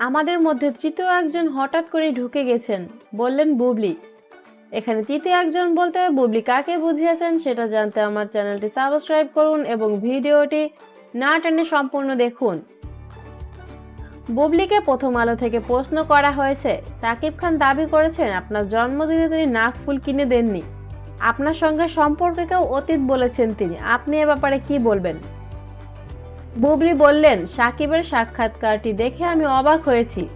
আমাদের মধ্যে তৃতীয় একজন হঠাৎ করে ঢুকে গেছেন, বললেন, বুবলি। এখানে তৃতীয় একজন বলতে, বুবলি, কাকে বুঝিয়েছেন সেটা জানতে আমার চ্যানেলটি সাবস্ক্রাইব করুন এবং ভিডিওটি না টেনে সম্পূর্ণ দেখুন। বুবলিকে প্রথম আলো থেকে প্রশ্ন করা হয়েছে সাকিব খান দাবি করেছেন আপনার জন্মদিনে তিনি নাক ফুল কিনে দেননি। আপনার সঙ্গে সম্পর্ককেও অতীত বলেছেন তিনি। আপনি এ ব্যাপারে কি বলবেন? বুবলি বললেন, সাকিবের সাক্ষাৎকারটি দেখে আমি অবাক হয়েছি।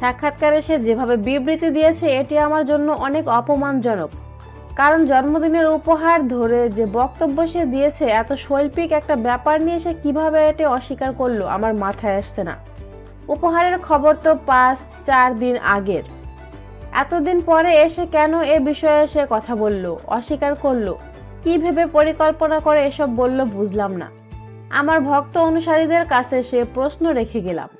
সাক্ষাৎকারে সে যেভাবে বিবৃতি দিয়েছে, এটি আমার জন্য অনেক অপমানজনক। কারণ জন্মদিনের উপহার ধরে যে বক্তব্য সে দিয়েছে, এত শৈল্পিক একটা ব্যাপার নিয়ে সে কীভাবে এটি অস্বীকার করল আমার মাথায় আসতে না। উপহারের খবর তো পাঁচ, চার দিন আগের। এতদিন পরে এসে কেন এ বিষয়ে সে কথা বলল, অস্বীকার করল? কি ভেবে পরিকল্পনা করে এসব বলল বুঝলাম না। আমার ভক্ত অনুসারীদের কাছে সে প্রশ্ন রেখে গেলাম।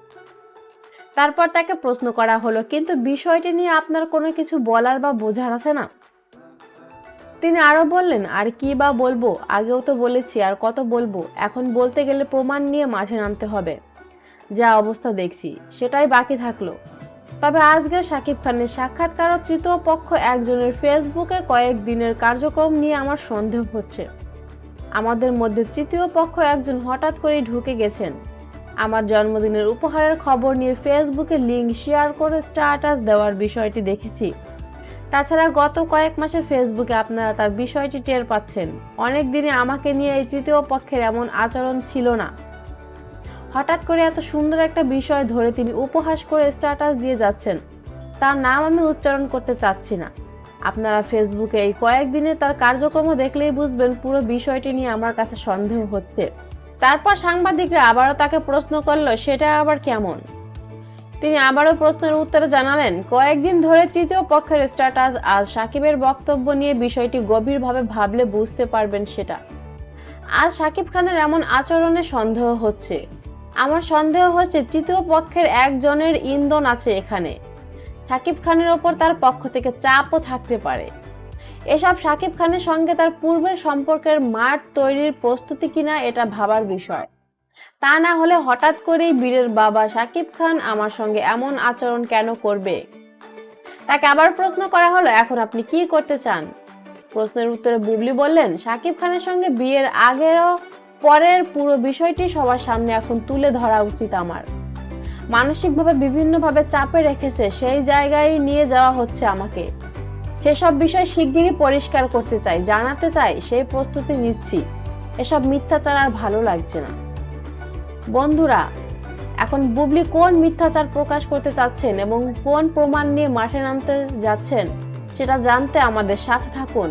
তারপর তাকে প্রশ্ন করা হলো, কিন্তু বিষয়টি নিয়ে আপনার কোনো কিছু বলার বা বোঝার আছে না? তিনি আরও বললেন, আর কি বা বলব? আগেও তো বলেছি, আর কত বলব? এখন বলতে গেলে প্রমাণ নিয়ে মাঠে নামতে হবে। যা অবস্থা দেখছি, সেটাই বাকি থাকল। তবে আজকের শাকিব খানের সাক্ষাৎকার তৃতীয় পক্ষ একজনের ফেসবুকে কয়েক দিনের কার্যক্রম নিয়ে আমার সন্দেহ হচ্ছে। আমাদের মধ্যে তৃতীয় পক্ষ একজন হঠাৎ করেই ঢুকে গেছেন। আমার জন্মদিনের উপহারের খবর নিয়ে ফেসবুকে লিঙ্ক শেয়ার করে স্ট্যাটাস দেওয়ার বিষয়টি দেখেছি। তাছাড়া গত কয়েক মাসে ফেসবুকে আপনারা তার বিষয়টি টের পাচ্ছেন। অনেক দিনে আমাকে নিয়ে এই তৃতীয় পক্ষের এমন আচরণ ছিল না। হঠাৎ করে এত সুন্দর একটা বিষয় ধরে তিনি উপহাস করে স্ট্যাটাস দিয়ে যাচ্ছেন। তার নাম আমি উচ্চারণ করতে চাচ্ছি না। আপনারা ফেসবুকে এই কয়েকদিনে তার কার্যক্রম দেখলেই বুঝবেন পুরো বিষয়টি নিয়ে আমার কাছে সন্দেহ হচ্ছে। তারপর সাংবাদিকরা আবারও তাকে প্রশ্ন করল, সেটা আবার কেমন? তিনি আবারও প্রশ্নের উত্তরে জানালেন, কয়েকদিন ধরে তৃতীয় পক্ষের স্ট্যাটাস আজ সাকিবের বক্তব্য নিয়ে বিষয়টি গভীরভাবে ভাবলে বুঝতে পারবেন সেটা। আজ সাকিব খানের এমন আচরণে সন্দেহ হচ্ছে। আমার সন্দেহ হচ্ছে তৃতীয় পক্ষের একজনের ইন্ধন আছে এখানে। সাকিব খানের ওপর তার পক্ষ থেকে চাপও থাকতে পারে। এসব সাকিব খানের সঙ্গে তার পূর্বের সম্পর্কের মাঠ তৈরির প্রস্তুতি কিনা এটা ভাবার বিষয়। তা না হলে হঠাৎ করেই বীরের বাবা সাকিব খান আমার সঙ্গে এমন আচরণ কেন করবে? তাকে আবার প্রশ্ন করা হলো, এখন আপনি কি করতে চান? প্রশ্নের উত্তরে বুবলি বললেন, সাকিব খানের সঙ্গে বিয়ের আগেরও পরের পুরো বিষয়টি সবার সামনে এখন তুলে ধরা উচিত আমার। মানসিকভাবে বিভিন্নভাবে চাপে রেখেছে, সেই জায়গায় নিয়ে যাওয়া হচ্ছে আমাকে। সেসব বিষয় শিগগিরই পরিষ্কার করতে চাই, জানাতে চাই, সেই প্রস্তুতি নিচ্ছি। এসব মিথ্যাচার আর ভালো লাগছে না। বন্ধুরা, এখন বুবলি কোন মিথ্যাচার প্রকাশ করতে চাচ্ছেন এবং কোন প্রমাণ নিয়ে মাঠে নামতে যাচ্ছেন, সেটা জানতে আমাদের সাথে থাকুন।